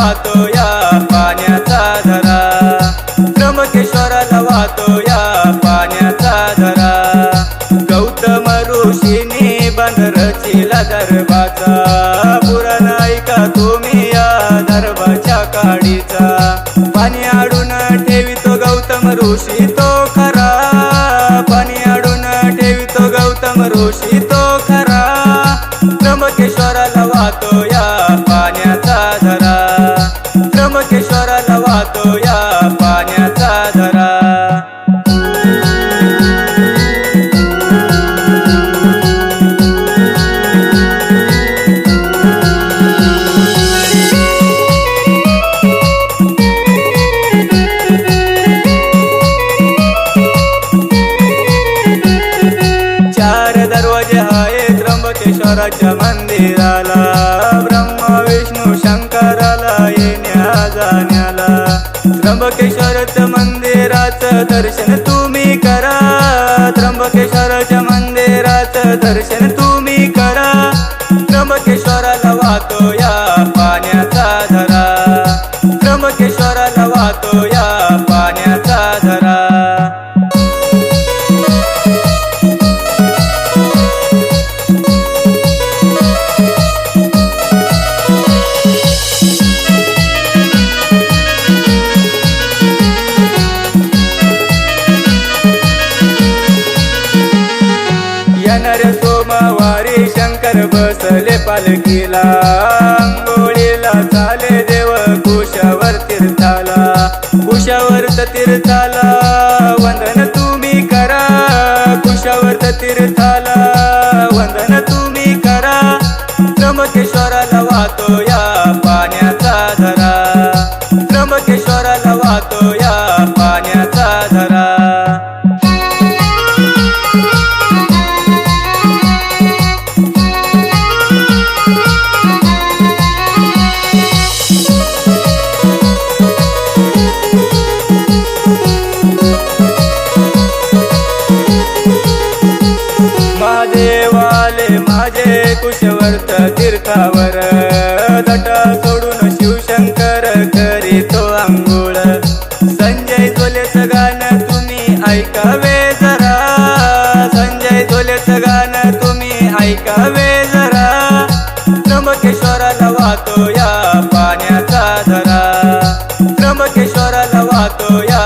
वाहतो या पाण्याचा धरा. त्र्यंबकेश्वराला वाहतो या पाण्याचा धरा. गौतम ऋषीने बंद रचिला दरबाचा पुराण ऐका तुम्ही या दरबाच्या काडीचा. पाणी आडून ठेवितो गौतम ऋषी तो खरा. पाणी आडून ठेवितो गौतम ऋषी तो खरा. त्र्यंबकेश्वराला वाहतो त्र्यंबकेश्वराला वाहतो या पाण्याचा धरा चार दरवाजे आहे त्र्यंबकेश्वराच्या मंदिराला. ब्रह्मा विष्णू शंकराला त्र्यंबकेश्वरच त्र्यंबकेश्वराच्या मंदिराचं दर्शन तुम्ही करा. त्र्यंबकेश्वराच्या मंदिराचं दर्शन तुम्ही करा. त्र्यंबकेश्वराला वाहतो या पाण्याचा धरा त्र्यंबकेश्वराला वाहतो या बसले पालखीला. आंघोळीला चाले देव कुशावर तीर्थाला. कुशावर तीर्थाला. वंदन तुम्ही करा. कुशावर तीर्थाला. वंदन तुम्ही करा. त्र्यंबकेश्वराला वाहतो या पाण्याचा धरा त्र्यंबकेश्वराला वाहतो देवाले माझे कुशवर्त तीर्थावर. दट सोडून शिवशंकर करीतो आंघोळ. संजय जोलेचं गाणं तुम्ही ऐकावे जरा. संजय जोलेचं गाणं तुम्ही ऐकावे जरा. त्र्यंबकेश्वराला वाहतो या पाण्याचा धरा त्र्यंबकेश्वराला वाहतो या